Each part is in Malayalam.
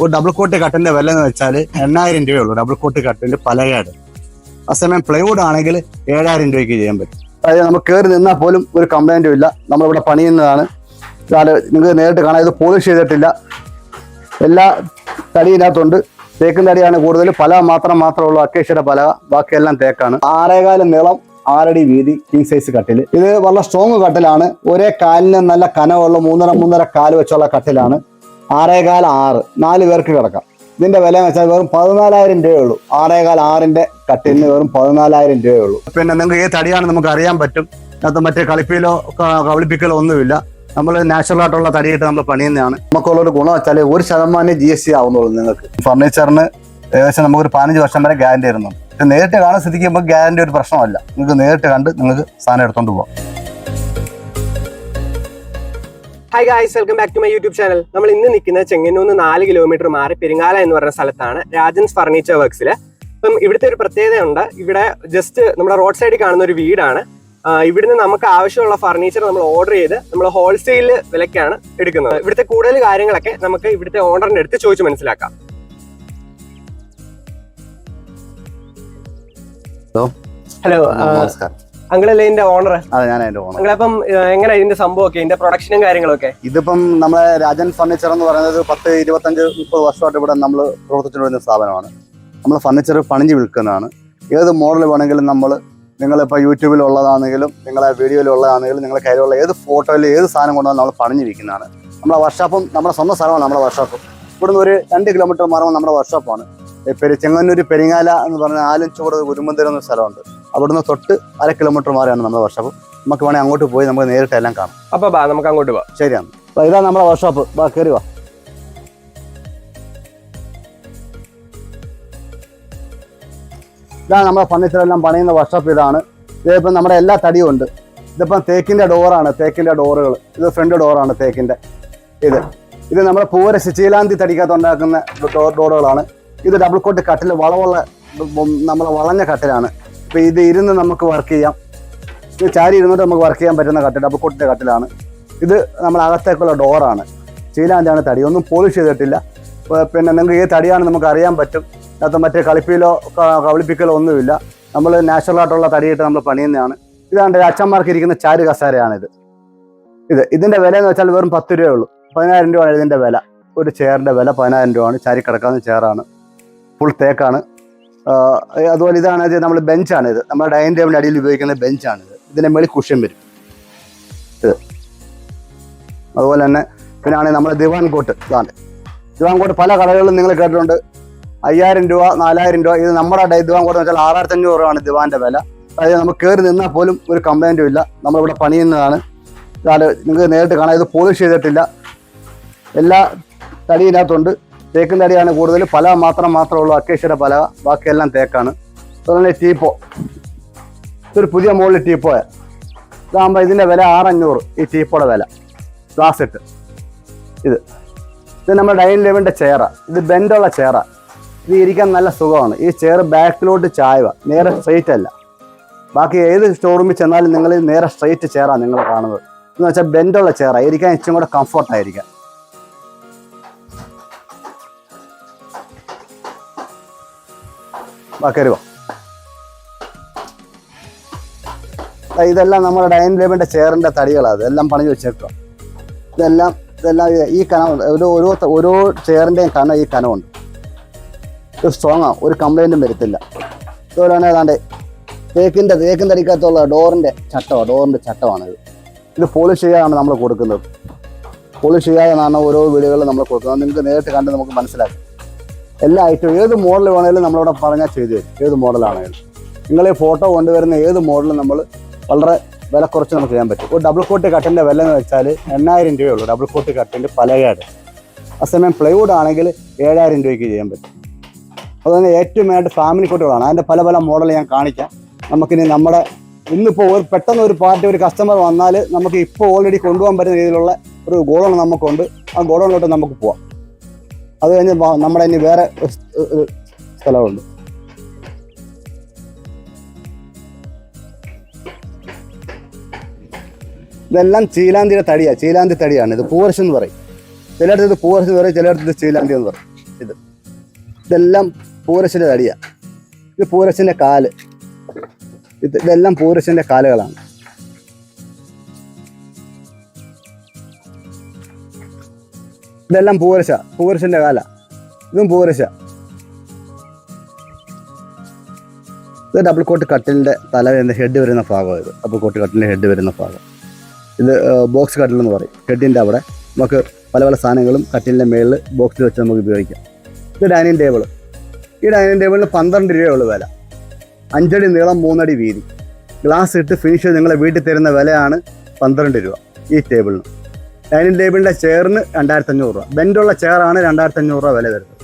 ഒരു ഡബിൾ കോട്ട് കട്ടിന്റെ വില എന്ന് വെച്ചാൽ എണ്ണായിരം രൂപയുള്ളൂ. ഡബിൾ കോട്ട് കട്ടിന്റെ പലകയാണ് അസമയം പ്ലൈവുഡ് ആണെങ്കിൽ ഏഴായിരം രൂപയ്ക്ക് ചെയ്യാൻ പറ്റും. അതായത് നമ്മൾ കയറി നിന്നാൽ പോലും ഒരു കംപ്ലൈന്റും ഇല്ല. നമ്മളിവിടെ പണിയുന്നതാണ്. നിങ്ങൾ നിങ്ങൾക്ക് നേരിട്ട് കാണാം. ഇത് പോളിഷ് ചെയ്തിട്ടില്ല. എല്ലാ തടിയിനകത്തുണ്ട്. തേക്കും തടിയാണ് കൂടുതൽ. പല മാത്രം മാത്രമുള്ള അക്കേഷ്യയുടെ പല. ബാക്കിയെല്ലാം തേക്കാണ്. ആറേകാല നീളം ആറടി വീതി കിങ് സൈസ് കട്ടിൽ ഇത് വളരെ സ്ട്രോങ് കട്ടിലാണ് ഒരേ കാലിന് നല്ല കനമുള്ള മൂന്നര മൂന്നര കാൽ വെച്ചുള്ള കട്ടിലാണ് ആറേകാല ആറ്. നാല് പേർക്ക് കിടക്കാം. ഇതിന്റെ വില വെച്ചാൽ വെറും പതിനാലായിരം രൂപയേ ഉള്ളൂ ആറേകാൽ ആറിന്റെ കട്ടിന് വെറും പതിനാലായിരം രൂപയേ ഉള്ളൂ പിന്നെ നിങ്ങൾക്ക് ഏത് തടിയാണ് നമുക്ക് അറിയാൻ പറ്റും. അതിനകത്ത് മറ്റേ കളിപ്പിലോ കവളിപ്പിക്കലോ ഒന്നുമില്ല. നമ്മൾ നാച്ചുറൽ ആയിട്ടുള്ള തടിയിട്ട് നമ്മൾ പണിയുന്നതാണ്. നമുക്കുള്ള ഒരു ഗുണം വെച്ചാൽ ഒരു ശതമാനം ജി എസ് സി ആവുന്നുള്ളൂ നിങ്ങൾക്ക്. ഫർണിച്ചറിന് ഏകദേശം നമുക്കൊരു പതിനഞ്ച് വർഷം വരെ ഗ്യാരണ്ടി വരുന്നുണ്ട്. നേരിട്ട് കാണാൻ നമുക്ക് ഗ്യാരണ്ടി ഒരു പ്രശ്നമല്ല. നിങ്ങൾക്ക് നേരിട്ട് കണ്ട് നിങ്ങൾക്ക് സാധനം എടുത്തോണ്ട് പോകാം hi guys welcome back to my YouTube channel നമ്മൾ ഇന്ന് നിൽക്കുന്നത് ചെങ്ങന്നൂന്ന് നാല് കിലോമീറ്റർ മാറി പെരിങ്ങാല എന്ന് പറഞ്ഞ സ്ഥലത്താണ് രാജൻസ് ഫർണിച്ചർ വർക്ക്സിൽ അപ്പം ഇവിടുത്തെ ഒരു പ്രത്യേകതയുണ്ട്. ഇവിടെ ജസ്റ്റ് നമ്മുടെ റോഡ് സൈഡിൽ കാണുന്ന ഒരു വീടാണ്. ഇവിടുന്ന് നമുക്ക് ആവശ്യമുള്ള ഫർണിച്ചർ നമ്മൾ ഓർഡർ ചെയ്ത് നമ്മൾ ഹോൾസെയിൽ വിലക്കാണ് എടുക്കുന്നത്. ഇവിടുത്തെ കൂടുതൽ കാര്യങ്ങളൊക്കെ നമുക്ക് ഇവിടുത്തെ ഓണറിന്റെ അടുത്ത് ചോദിച്ച് മനസ്സിലാക്കാം. ഹലോ നമസ്കാരം. അങ്കിളല്ലേ ഇതിന്റെ ഓണർ അതെ ഞാൻ എന്റെ ഓണർ അങ്കിളപ്പം എങ്ങനെ ഇതിന്റെ സംഭവമൊക്കെ? ഇതിന്റെ പ്രൊഡക്ഷനും കാര്യങ്ങളൊക്കെ? ഇതിപ്പം നമ്മളെ രാജൻ ഫർണിച്ചർ എന്ന് പറയുന്നത് പത്ത് ഇരുപത്തഞ്ച് മുപ്പത് വർഷമായിട്ട് ഇവിടെ നമ്മൾ പ്രവർത്തിച്ചുകൊണ്ടിരുന്ന സ്ഥാപനമാണ്. നമ്മൾ ഫർണിച്ചർ പണിഞ്ഞ് വിൽക്കുന്നതാണ്. ഏത് മോഡൽ വേണമെങ്കിലും നമ്മൾ നിങ്ങളിപ്പോൾ യൂട്യൂബിലുള്ളതാണെങ്കിലും നിങ്ങളെ വീഡിയോയിലുള്ളതാണെങ്കിലും നിങ്ങളെ കയ്യിലുള്ള ഏത് ഫോട്ടോയിൽ ഏത് സാധനം കൊണ്ടുവന്ന് നമ്മൾ പണിഞ്ഞ് വിൽക്കുന്നതാണ്. നമ്മളെ വർക്ക്ഷോപ്പും നമ്മുടെ സ്വന്തം സ്ഥലമാണ് നമ്മുടെ വർക്ക്ഷോപ്പ് ഇവിടുന്ന് ഒരു രണ്ട് കിലോമീറ്റർ മാറുമ്പോൾ നമ്മുടെ വർക്ക്ഷോപ്പാണ് ഈ പെരി ചെങ്ങന്നൂർ പെരിങ്ങാല എന്ന് പറഞ്ഞ ആലഞ്ചോട് ഉരുമ്പന്തരം എന്ന സ്ഥലമുണ്ട്. അവിടുന്ന് തൊട്ട് അര കിലോമീറ്റർ മാറിയാണ് നമ്മുടെ വർഷോപ്പ് നമുക്ക് വേണമെങ്കിൽ അങ്ങോട്ട് പോയി നമുക്ക് നേരിട്ട് എല്ലാം കാണാം. അപ്പൊ ബാ നമുക്ക് അങ്ങോട്ട് പോവാം. ശരിയാണ്. അപ്പൊ ഇതാണ് നമ്മുടെ വർഷോപ്പ് ബാ കയറി വാ. ഇതാണ് നമ്മുടെ ഫർണിച്ചറെല്ലാം പണിയുന്ന വർഷോപ്പ് ഇതാണ്. ഇതിപ്പം നമ്മുടെ എല്ലാ തടിയും ഉണ്ട്. ഇതിപ്പം തേക്കിന്റെ ഡോറാണ് തേക്കിന്റെ ഡോറുകൾ. ഇത് ഫ്രണ്ട് ഡോറാണ് തേക്കിന്റെ. ഇത്. ഇത് നമ്മുടെ പൂവര ശിചീലാന്തി തടിക്കകത്ത് ഉണ്ടാക്കുന്ന ഡോറുകളാണ്. ഇത് ഡബിൾ കോട്ട് കട്ടിൽ വളവുള്ള നമ്മളെ വളഞ്ഞ കട്ടിലാണ്. ഇപ്പൊ ഇത് ഇരുന്ന് നമുക്ക് വർക്ക് ചെയ്യാം. ചാരി ഇരുന്നിട്ട് നമുക്ക് വർക്ക് ചെയ്യാൻ പറ്റുന്ന കട്ടിൽ അപ്പോൾ കൊട്ടിന്റെ കട്ടിലാണ്. ഇത് നമ്മൾ അകത്തേക്കുള്ള ഡോറാണ് ചീലാന്റെയാണ് തടി. ഒന്നും പോളിഷ് ചെയ്തിട്ടില്ല. പിന്നെ നിങ്ങൾക്ക് ഈ തടിയാണ് നമുക്ക് അറിയാൻ പറ്റും. അതിനകത്ത് മറ്റേ കളിപ്പിലോ കവളിപ്പിക്കലോ ഒന്നുമില്ല. നമ്മൾ നാച്ചുറൽ ആയിട്ടുള്ള തടിയിട്ട് നമ്മൾ പണിയുന്നതാണ്. ഇതാണ്ട് അച്ഛന്മാർക്ക് ഇരിക്കുന്ന ചാരു കസാരയാണിത്. ഇത് ഇതിന്റെ വില എന്ന് വെച്ചാൽ വെറും പത്ത് രൂപയേ ഉള്ളൂ. പതിനായിരം രൂപയാണ് ഇതിന്റെ വില. ഒരു ചെയറിന്റെ വില പതിനായിരം രൂപയാണ്. ചാരി കിടക്കാവുന്ന ചെയറാണ് ഫുൾ തേക്കാണ്. അതുപോലെ ഇതാണ് ഇത് നമ്മൾ ബെഞ്ചാണ് ഇത് നമ്മുടെ ഡൈനിങ് ടേബിളിന്റെ അടിയിൽ ഉപയോഗിക്കുന്ന ബെഞ്ചാണ് ഇത് ഇതിന്റെ മേളിൽ കുഷ്യൻ വരും. ഇത്. അതുപോലെ തന്നെ പിന്നെ ആണെങ്കിൽ നമ്മുടെ ദിവാൻ കോട്ട്. ഇതാണ്. ദിവാൻ കോട്ട് പല കടകളിലും നിങ്ങൾ കേട്ടിട്ടുണ്ട്. അയ്യായിരം രൂപ നാലായിരം രൂപ. ഇത് നമ്മുടെ ദിവാൻ കോട്ട് എന്ന് വെച്ചാൽ ആറായിരത്തി അഞ്ഞൂറ് രൂപയാണ് ദിവാന്റെ വില. അതായത് നമുക്ക് കയറി നിന്നാൽ പോലും ഒരു കംപ്ലൈന്റും ഇല്ല. നമ്മളിവിടെ പണിയുന്നതാണ്. ഇതാണ് നിങ്ങൾക്ക് നേരിട്ട് കാണാം. ഇത് പോളിഷ് ചെയ്തിട്ടില്ല. എല്ലാ തടിയിനകത്തുണ്ട്. തേക്കും അടിയാണ് കൂടുതൽ. പല മാത്രം മാത്രമുള്ള അക്കേഷ്യയുടെ പല. ബാക്കിയെല്ലാം തേക്കാണ്. അതുപോലെ ടീപ്പോ. ഇതൊരു പുതിയ മോളിൽ ടീപ്പോയ. ഇതാകുമ്പോൾ ഇതിന്റെ വില ആറഞ്ഞൂറ്. ഈ ടീപ്പോടെ വില. ഗ്ലാസ് ഇട്ട് ഇത്. ഇത് നമ്മുടെ ഡൈനിങ് ലെവലിന്റെ ചെയറ ഇത് ബെൻഡുള്ള ചെയറ ഇത് ഇരിക്കാൻ നല്ല സുഖമാണ്. ഈ ചെയർ ബാക്കിലോട്ട് ചായവ നേരെ സ്ട്രെയിറ്റ് അല്ല. ബാക്കി ഏത് ഷോറൂമിൽ ചെന്നാലും നിങ്ങൾ നേരെ സ്ട്രെയിറ്റ് ചെയറാണ് നിങ്ങൾ കാണുന്നത്. എന്ന് വെച്ചാൽ ബെൻഡുള്ള ചെയറ ഇരിക്കാൻ ഇച്ചും കൂടെ കംഫർട്ട് വാ. ഇതെല്ലാം നമ്മുടെ ഡൈനിങ് ടേബിളിന്റെ ചെയറിന്റെ തടികളാണ് ഇതെല്ലാം പണി വെച്ചേക്കുക ഇതെല്ലാം ഇതെല്ലാം ഈ കനം ഒരു ഓരോ ഓരോ ചെയറിന്റെയും കനം ഈ കനമുണ്ട്. ഇത് സ്ട്രോങ് ആണ് ഒരു കംപ്ലൈന്റും വരത്തില്ല. അതുപോലെ തന്നെ ഏതാണ്ട് തേക്കിന്റെ തേക്കും തടിക്കകത്തുള്ള ഡോറിന്റെ ചട്ടമാണ് ഡോറിന്റെ ചട്ടമാണിത് ഇത്. പോളിഷ് ചെയ്യാനാണ് നമ്മൾ കൊടുക്കുന്നത്. പോളിഷ് ചെയ്യാതെന്നാണ് ഓരോ വീടുകളിലും നമ്മൾ കൊടുക്കുന്നത്. നിങ്ങൾക്ക് നേരിട്ട് കണ്ട് നമുക്ക് മനസ്സിലാക്കാം. എല്ലാ ഐറ്റവും ഏത് മോഡൽ വേണമെങ്കിലും നമ്മളിവിടെ പറഞ്ഞാൽ ചെയ്തു തരും. ഏത് മോഡലാണെങ്കിലും നിങ്ങൾ ഈ ഫോട്ടോ കൊണ്ടുവരുന്ന ഏത് മോഡലും നമ്മൾ വളരെ വില കുറച്ച് നമുക്ക് ചെയ്യാൻ പറ്റും. ഒരു ഡബിൾ കോട്ട് കട്ടിന്റെ വില എന്ന് വെച്ചാൽ എണ്ണായിരം രൂപയേ ഉള്ളൂ ഡബിൾ കോട്ട് കട്ടിന്റെ പലകയുടെ അസമയം പ്ലൈവുഡ് ആണെങ്കിൽ ഏഴായിരം രൂപയ്ക്ക് ചെയ്യാൻ പറ്റും. അതുപോലെ ഏറ്റവും മെയിനായിട്ട് ഫാമിലി കോട്ടുകളാണ് അതിന്റെ പല പല മോഡൽ ഞാൻ കാണിക്കാം. നമുക്കിനി നമ്മുടെ ഇന്നിപ്പോൾ ഒരു പെട്ടെന്ന് ഒരു പാർട്ടി ഒരു കസ്റ്റമർ വന്നാൽ നമുക്ക് ഇപ്പോൾ ഓൾറെഡി കൊണ്ടുപോകാൻ പറ്റുന്ന രീതിയിലുള്ള ഒരു ഗോഡൗൺ നമുക്കുണ്ട്. ആ ഗോഡൗണിലോട്ട് നമുക്ക് പോവാം. അത് കഴിഞ്ഞ് നമ്മുടെ ഇനി വേറെ ഒരു സ്ഥലമുണ്ട്. ഇതെല്ലാം ചീലാന്തിയുടെ തടിയാണ് ചീലാന്തി തടിയാണ്. ഇത് പൂവർഷം എന്ന് പറയും. ചിലയിടത്ത് ഇത് പൂവർഷം എന്ന് പറയും ചിലയിടത്ത് ഇത് ചീലാന്തി എന്ന് പറയും. ഇത്. ഇതെല്ലാം പൂരസിന്റെ തടിയാണ് ഇത് പൂരസിന്റെ കാൽ. ഇത് ഇതെല്ലാം പൂരസിന്റെ കാലുകളാണ്. ഇതെല്ലാം പൂവരശ പൂവരശന്റെ കാല. ഇതും പൂവരശ. ഇത് ഡബിൾ കോട്ട് കട്ടിലിന്റെ തല വരുന്ന ഹെഡ് വരുന്ന ഭാഗം ഇത്. ഡബിൾ കോട്ട് കട്ടിലിന്റെ ഹെഡ് വരുന്ന ഭാഗം. ഇത് ബോക്സ് കട്ടിൽ എന്ന് പറയും. ഹെഡിന്റെ അവിടെ നമുക്ക് പല പല സാധനങ്ങളും കട്ടിലിന്റെ മേളിൽ ബോക്സിൽ വെച്ച് നമുക്ക് ഉപയോഗിക്കാം. ഇത് ഡൈനിങ് ടേബിൾ ഈ ഡൈനിങ് ടേബിളിന് പന്ത്രണ്ട് രൂപയുള്ളൂ വില. അഞ്ചടി നീളം മൂന്നടി വീതി. ഗ്ലാസ് ഇട്ട് ഫിനിഷ് നിങ്ങളെ വീട്ടിൽ തരുന്ന വിലയാണ് പന്ത്രണ്ട് രൂപ ഈ ടേബിളിന് ഡൈനിങ് ടേബിളിന്റെ ചെയറിന് രണ്ടായിരത്തി അഞ്ഞൂറ് രൂപ. ബെൻഡുള്ള ചെയറാണ് രണ്ടായിരത്തി അഞ്ഞൂറ് രൂപ വില വരുന്നത്.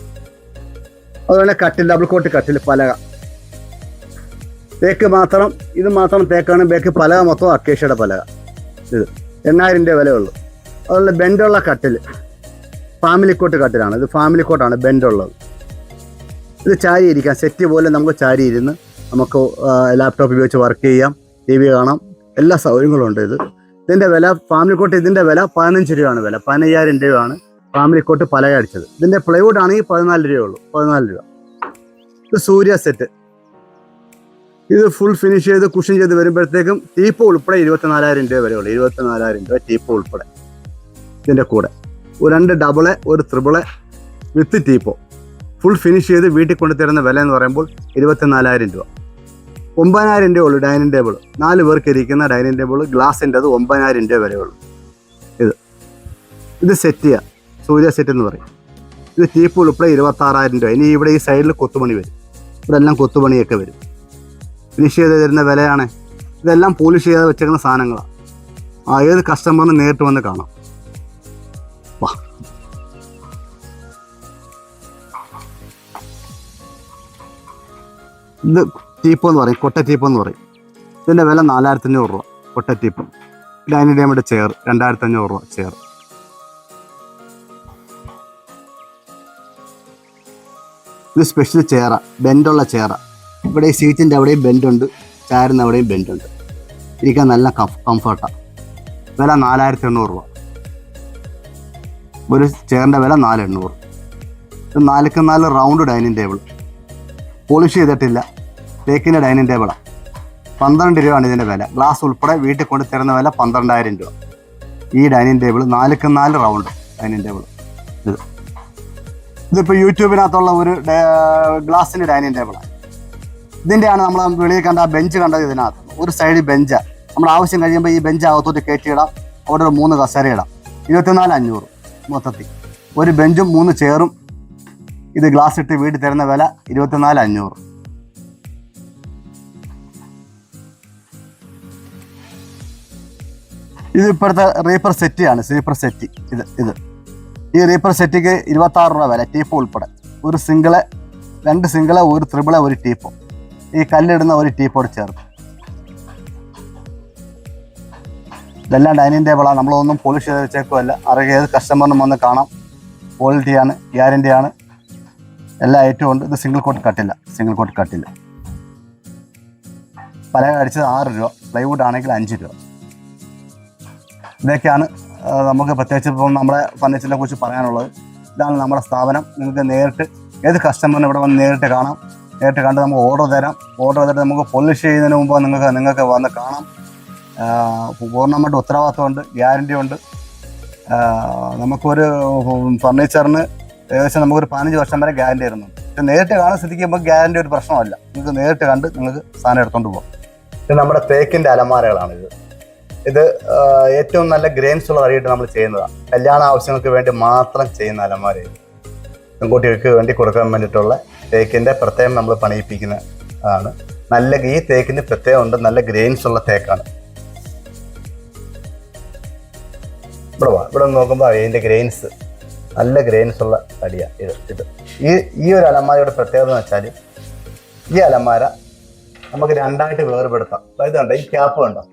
അതുപോലെ കട്ടിൽ ഡബിൾ കോട്ട് കട്ടിൽ പലക. തേക്ക് മാത്രം ഇത് മാത്രം തേക്കാണ് ബേക്ക് പലക മൊത്തം അക്കേഷ്യയുടെ പലക. ഇത് എണ്ണായിരം രൂപ വിലയുള്ളൂ. അതുപോലെ ബെൻഡുള്ള കട്ടിൽ ഫാമിലി കോട്ട് കട്ടിലാണ്. ഇത് ഫാമിലി കോട്ടാണ് ബെൻഡുള്ളത്. ഇത് ചാരി ഇരിക്കാം. സെറ്റ് പോലെ നമുക്ക് ചാരി ഇരുന്ന് നമുക്ക് ലാപ്ടോപ്പ് ഉപയോഗിച്ച് വർക്ക് ചെയ്യാം ടി വി കാണാം. എല്ലാ സൗകര്യങ്ങളും ഉണ്ട് ഇത്. ഇതിന്റെ വില ഫാമിലി കോട്ട് ഇതിന്റെ വില പതിനഞ്ച് രൂപയാണ് വില പതിനയ്യായിരം രൂപയാണ് ഫാമിലി കോട്ട് പലക അടിച്ചത്. ഇതിന്റെ പ്ലൈവുഡ് ആണെങ്കിൽ പതിനാല് രൂപയുള്ളൂ പതിനാല് രൂപ. ഇത് സൂര്യ സെറ്റ് ഇത് ഫുൾ ഫിനിഷ് ചെയ്ത് കുഷൻ ചെയ്ത് വരുമ്പോഴത്തേക്കും ടീപ്പ് ഉൾപ്പെടെ ഇരുപത്തിനാലായിരം രൂപ വരെയുള്ളൂ ഇരുപത്തിനാലായിരം രൂപ ടീപ്പ് ഉൾപ്പെടെ. ഇതിന്റെ കൂടെ രണ്ട് ഡബിൾ ഒരു triple with teapoy full finish ചെയ്ത് വീട്ടിൽ കൊണ്ടുതരുന്ന വില എന്ന് പറയുമ്പോൾ ഇരുപത്തിനാലായിരം രൂപ. ഒമ്പതിനായിരം രൂപ ഉള്ളൂ ഡൈനിങ് ടേബിൾ. നാല് പേർക്ക് ഇരിക്കുന്ന ഡൈനിങ് ടേബിൾ ഗ്ലാസിന്റെ അത് ഒമ്പതിനായിരം രൂപ വരെ ഉള്ളൂ. ഇത്. ഇത് സെറ്റ് ചെയ്യുക സൂര്യ സെറ്റ് എന്ന് പറയും. ഇത് ടീപ്പ് ഉൾപ്പെടെ ഇരുപത്താറായിരം രൂപ. ഇനി ഇവിടെ ഈ സൈഡിൽ കൊത്തുപണി വരും. ഇവിടെ എല്ലാം കൊത്തുപണിയൊക്കെ വരും. ഫിനിഷ് ചെയ്ത് തരുന്ന വിലയാണ്. ഇതെല്ലാം പോളിഷ് ചെയ്ത് വെച്ചേക്കുന്ന സാധനങ്ങളാണ്. ആ ഏത് കസ്റ്റമറിന് നേരിട്ട് വന്ന് കാണാം. വാ. ഇത് ടീപ്പ് എന്ന് പറയും കൊട്ട ടീപ്പ് എന്ന് പറയും. ഇതിന്റെ വില നാലായിരത്തി അഞ്ഞൂറ് രൂപ കൊട്ട ടീപ്പ് ഡൈനിങ് ടേബിളിന്റെ ചെയർ രണ്ടായിരത്തി അഞ്ഞൂറ് രൂപ ചെയർ ഇത് സ്പെഷ്യൽ ചെയറാ ബെൻഡുള്ള ചെയറാ ഇവിടെ സീറ്റിന്റെ അവിടെയും ബെൻഡുണ്ട് ചെയറിന്റെ അവിടെയും ബെൻഡുണ്ട് ഇരിക്കാൻ നല്ല കംഫ് കംഫർട്ടാണ് വില നാലായിരത്തി എണ്ണൂറ് രൂപ. ഒരു ചെയറിന്റെ വില നാല് എണ്ണൂറ് നാലുക്ക് നാല് റൗണ്ട് ഡൈനിങ് ടേബിൾ പോളിഷ് ചെയ്തിട്ടില്ല. തേക്കിന്റെ ഡൈനിങ് ടേബിളാണ് പന്ത്രണ്ട് രൂപയാണ് ഇതിന്റെ വില. ഗ്ലാസ് ഉൾപ്പെടെ വീട്ടിൽ കൊണ്ട് തരുന്ന വില പന്ത്രണ്ടായിരം രൂപ. ഈ ഡൈനിങ് ടേബിൾ നാലുക്ക് നാല് റൗണ്ട് ഡൈനിങ് ടേബിൾ. ഇത്. ഇതിപ്പോൾ യൂട്യൂബിനകത്തുള്ള ഒരു ഗ്ലാസിന്റെ ഡൈനിങ് ടേബിളാണ് ഇതിന്റെയാണ് നമ്മൾ വെളിയിൽ കണ്ട ആ ബെഞ്ച് കണ്ടത് ഇതിനകത്ത്. ഒരു സൈഡ് ബെഞ്ച്. നമ്മൾ ആവശ്യം കഴിയുമ്പോൾ ഈ ബെഞ്ച് അകത്തോട്ട് കയറ്റിയിടാം അവിടെ ഒരു മൂന്ന് കസേര ഇടാം. ഇരുപത്തിനാല് അഞ്ഞൂറ് മൊത്തത്തിൽ. ഒരു ബെഞ്ചും മൂന്ന് ചെയറും. ഇത് ഗ്ലാസ് ഇട്ട് വീട്ടിൽ തരുന്ന വില ഇരുപത്തിനാല് അഞ്ഞൂറ്. ഇത് ഇപ്പോഴത്തെ റീപ്പർ സെറ്റിയാണ് സ്ലീപ്പർ സെറ്റ് ഇത് ഇത്. ഈ റീപ്പർ സെറ്റിക്ക് ഇരുപത്താറ് രൂപ വില ടീപ്പ് ഉൾപ്പെടെ. ഒരു സിംഗിൾ രണ്ട് സിംഗിൾ ഒരു ത്രിബിൾ ഒരു ടീപ്പോ ഈ കല്ലിടുന്ന ഒരു ടീപ്പോട് ചേർത്ത് ഇതെല്ലാം ഡൈനിങ് ടേബിളാണ് നമ്മളൊന്നും പോളിഷ് ചെയ്ത് വെച്ചേക്കുമല്ല അറിയ ഏത് കസ്റ്റമറിനും വന്ന് കാണാം. ക്വാളിറ്റിയാണ് ഗ്യാരണ്ടിയാണ് എല്ലാ ഐറ്റവും ഉണ്ട്. ഇത് സിംഗിൾ കോട്ട് കട്ടില്ല സിംഗിൾ കോട്ട് കട്ടില്ല പല അടിച്ചത് ആറ് രൂപ. പ്ലൈവുഡ് ആണെങ്കിൽ അഞ്ച് രൂപ. ഇതൊക്കെയാണ് നമുക്ക് പ്രത്യേകിച്ച് ഇപ്പം നമ്മുടെ ഫർണിച്ചറിനെ കുറിച്ച് പറയാനുള്ളത്. ഇതാണ് നമ്മുടെ സ്ഥാപനം. നിങ്ങൾക്ക് നേരിട്ട് ഏത് കസ്റ്റമറിനും ഇവിടെ വന്ന് നേരിട്ട് കാണാം. നേരിട്ട് കണ്ട് നമുക്ക് ഓർഡർ തരാം. ഓർഡർ ചെയ്തിട്ട് നമുക്ക് പോളിഷ് ചെയ്യുന്നതിന് മുമ്പ് നിങ്ങൾക്ക് നിങ്ങൾക്ക് വന്ന് കാണാം. പൂർണമായിട്ട് ഉത്തരവാദിത്തമുണ്ട് ഗ്യാരണ്ടി ഉണ്ട്. നമുക്കൊരു ഫർണിച്ചറിന് ഏകദേശം നമുക്കൊരു പതിനഞ്ച് വർഷം വരെ ഗ്യാരണ്ടി ഇത് നേരിട്ട് കാണാൻ ശ്രദ്ധിക്കുമ്പോൾ ഗ്യാരണ്ടി ഒരു പ്രശ്നമല്ല നിങ്ങൾക്ക് നേരിട്ട് കണ്ട് നിങ്ങൾക്ക് സാധനം എടുത്തോണ്ട് പോകാം നമ്മുടെ തേക്കിന്റെ അലമാരകളാണ് ഇത് ഏറ്റവും നല്ല ഗ്രെയിൻസ് ഉള്ള അറിയിട്ട് നമ്മൾ ചെയ്യുന്നതാണ് കല്യാണ ആവശ്യങ്ങൾക്ക് വേണ്ടി മാത്രം ചെയ്യുന്ന അലമാര പെൺകുട്ടികൾക്ക് വേണ്ടി കൊടുക്കാൻ വേണ്ടിയിട്ടുള്ള തേക്കിന്റെ പ്രത്യേകം നമ്മൾ പണിയിപ്പിക്കുന്ന ആണ്. നല്ല ഈ തേക്കിന് പ്രത്യേകം ഉണ്ട് നല്ല ഗ്രെയിൻസ് ഉള്ള തേക്കാണ്. ഇവിടെ വാ ഇവിടെ നോക്കുമ്പോൾ അതിന്റെ ഗ്രെയിൻസ് നല്ല ഗ്രെയിൻസ് ഉള്ള തടിയാണ് ഇത് ഇത്. ഈ ഈ ഒരു അലമാരയുടെ പ്രത്യേകത എന്ന് വെച്ചാൽ ഈ അലമാര നമുക്ക് രണ്ടായിട്ട് വേർപെടുത്താം. അതായത് ഈ ക്യാപ്പ് കണ്ടോ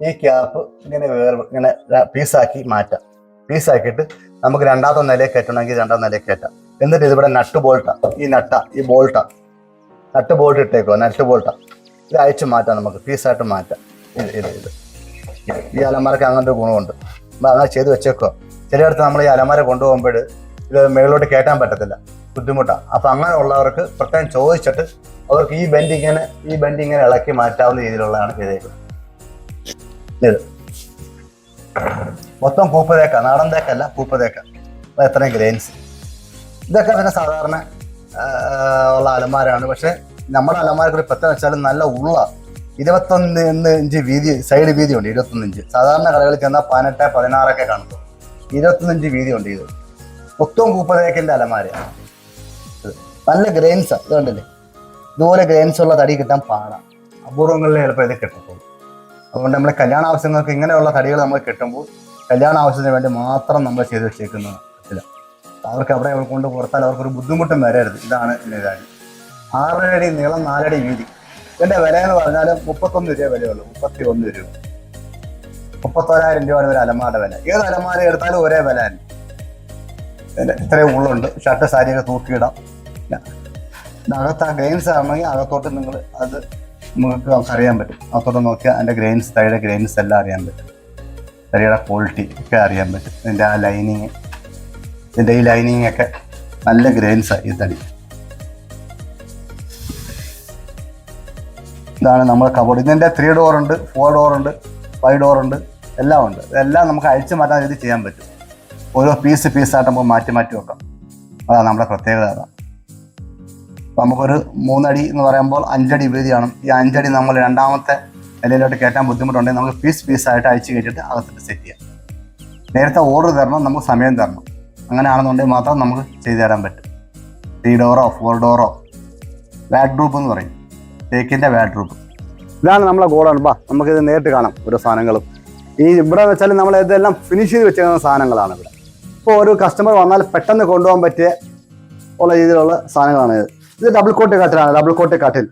ഈ ക്യാപ്പ് ഇങ്ങനെ വേറെ ഇങ്ങനെ പീസാക്കി മാറ്റാം. പീസാക്കിയിട്ട് നമുക്ക് രണ്ടാമത്തെ നിലയിൽ കയറ്റണമെങ്കിൽ രണ്ടാം നിലയിൽ കയറ്റാം എന്നിട്ട് ഇതിവിടെ നട്ട് ബോൾട്ടാ ഈ നട്ട ഈ ബോൾട്ടാ നട്ട് ബോൾട്ട് ഇട്ടേക്കോ നട്ട് ബോൾട്ടാ ഇത് അയച്ച് മാറ്റാം നമുക്ക്. പീസായിട്ട് മാറ്റാം. ഇത് ഇത് ഇത്. ഈ അലമാരക്ക് അങ്ങനത്തെ ഗുണമുണ്ട്. നമ്മൾ അങ്ങനെ ചെയ്ത് വെച്ചേക്കോ ചിലയിടത്ത് നമ്മൾ ഈ അലമാര കൊണ്ടുപോകുമ്പോൾ ഇത് മുകളിലോട്ട് കയറ്റാൻ പറ്റത്തില്ല. ബുദ്ധിമുട്ടാണ് അപ്പം അങ്ങനെ ഉള്ളവർക്ക് പ്രത്യേകം ചോദിച്ചിട്ട് അവർക്ക് ഈ ബെൻഡ് ഇങ്ങനെ ഈ ബെൻഡ് ഇങ്ങനെ ഇളക്കി മാറ്റാവുന്ന രീതിയിലുള്ളതാണ് ചെയ്തേക്കുന്നത്. ഇത്. മൊത്തം പൂപ്പതേക്ക നാടൻ തേക്കല്ല കൂപ്പ് തേക്ക എത്രയും ഗ്രെയിൻസ്. ഇതൊക്കെ പിന്നെ സാധാരണ ഉള്ള അലമാരാണ്. പക്ഷെ നമ്മുടെ അലമാരക്ക് ഒരു പ്രത്യേകം വെച്ചാൽ നല്ല ഉള്ള ഇരുപത്തൊന്ന് ഇഞ്ച് വീതി സൈഡ് വീതി ഉണ്ട് ഇരുപത്തൊന്ന് ഇഞ്ച്. സാധാരണ കടകളിൽ ചെന്നാൽ പതിനെട്ട് പതിനാറൊക്കെ കാണുന്നു ഇരുപത്തൊന്ന് ഇഞ്ച് വീതി ഉണ്ട് ഇത്. മൊത്തം കൂപ്പതേക്കിന്റെ അലമാരയാണ് ഇത്. നല്ല ഗ്രെയിൻസ് ഇത് കണ്ടില്ലേ? ഇതുപോലെ ഗ്രെയിൻസ് ഉള്ള തടി കിട്ടാൻ പാടാണ് അപൂർവങ്ങളിൽ ചിലപ്പോൾ ഇത് കിട്ടത്തുള്ളൂ. അതുകൊണ്ട് നമ്മൾ കല്യാണ ആവശ്യങ്ങൾക്ക് ഇങ്ങനെയുള്ള തടികൾ നമ്മൾ കിട്ടുമ്പോൾ കല്യാണ ആവശ്യത്തിന് വേണ്ടി മാത്രം നമ്മൾ ചെയ്ത് വെച്ചേക്കുന്ന ഇതില്ല അവർക്ക് അവിടെ കൊണ്ട് കൊടുത്താൽ അവർക്കൊരു ബുദ്ധിമുട്ടും വരരുത്. ഇതാണ് എന്റെ കാര്യം. ആറര അടി നീളം നാലടി വീതി. ഇതിന്റെ വില എന്ന് പറഞ്ഞാൽ മുപ്പത്തൊന്ന് രൂപ വിലയുള്ളൂ. മുപ്പത്തി ഒന്ന് രൂപ. മുപ്പത്തോരായിരം രൂപയാണ് ഒരു അലമാരുടെ വില. ഏത് അലമാര എടുത്താലും ഒരേ വില തന്നെ. ഇതിന്റെ ഇത്രയും ഉള്ളുണ്ട്. ഷർട്ട് സാരിയൊക്കെ തൂക്കിയിടാം. അകത്ത് ആ ഗ്രെയിൻസ് ആണെങ്കിൽ അകത്തോട്ട് നിങ്ങൾ അത് നമുക്ക് അറിയാൻ പറ്റും. അപ്പുറം നോക്കിയാൽ അതിന്റെ ഗ്രെയിൻസ് തൈയുടെ ഗ്രെയിൻസ് എല്ലാം അറിയാൻ പറ്റും. തടിയുടെ ക്വാളിറ്റി ഒക്കെ അറിയാൻ പറ്റും. ഇതിന്റെ ആ ലൈനിങ് ഇതിന്റെ ഈ ലൈനിങ് ഒക്കെ നല്ല ഗ്രെയിൻസാണ് ഈ തടി. ഇതാണ് നമ്മുടെ കബോർഡ് ഇതിന്റെ ത്രീ ഡോർ ഉണ്ട് ഫോർ ഡോർ ഉണ്ട് ഫൈവ് ഡോർ ഉണ്ട് എല്ലാം ഉണ്ട്. ഇതെല്ലാം നമുക്ക് അഴിച്ചു മാറ്റാൻ രീതി ചെയ്യാൻ പറ്റും. ഓരോ പീസ് പീസായിട്ട് നമുക്ക് മാറ്റി മാറ്റി വെക്കാം. അതാണ് നമ്മുടെ പ്രത്യേകത. നമുക്കൊരു മൂന്നടി എന്ന് പറയുമ്പോൾ അഞ്ചടി വീതിയാണ്. ഈ അഞ്ചടി നമ്മൾ രണ്ടാമത്തെ നിലയിലോട്ട് കയറ്റാൻ ബുദ്ധിമുട്ടുണ്ടെങ്കിൽ നമുക്ക് പീസ് പീസായിട്ട് അഴിച്ച് കയറ്റിയിട്ട് അകത്തിട്ട് സെറ്റ് ചെയ്യാം. നേരത്തെ ഓർഡർ തരണം നമുക്ക് സമയം തരണം. അങ്ങനെയാണെന്നുണ്ടെങ്കിൽ മാത്രം നമുക്ക് ചെയ്തു തരാൻ പറ്റും. ത്രീ ഡോറോ ഫോർ ഡോറോ വാഡ്രൂപ്പ് എന്ന് പറയും. തേക്കിന്റെ വാഡ്രൂപ്പ് ഇതാണ് നമ്മളെ ഗോഡൗൺ ബാ നമുക്കിത് നേരിട്ട് കാണാം ഓരോ സാധനങ്ങളും. ഈ ഇവിടെ വെച്ചാൽ നമ്മൾ ഇതെല്ലാം ഫിനിഷ് ചെയ്ത് വെച്ചിരിക്കുന്ന സാധനങ്ങളാണ് ഇവിടെ. ഇപ്പോൾ ഒരു കസ്റ്റമർ വന്നാൽ പെട്ടെന്ന് കൊണ്ടുപോകാൻ പറ്റിയ ഉള്ള രീതിയിലുള്ള സാധനങ്ങളാണ് ഇത്. ഇത് ഡബിൾ കോട്ട് കട്ടിലാണ് ഡബിൾ കോട്ട് കട്ടിൽ.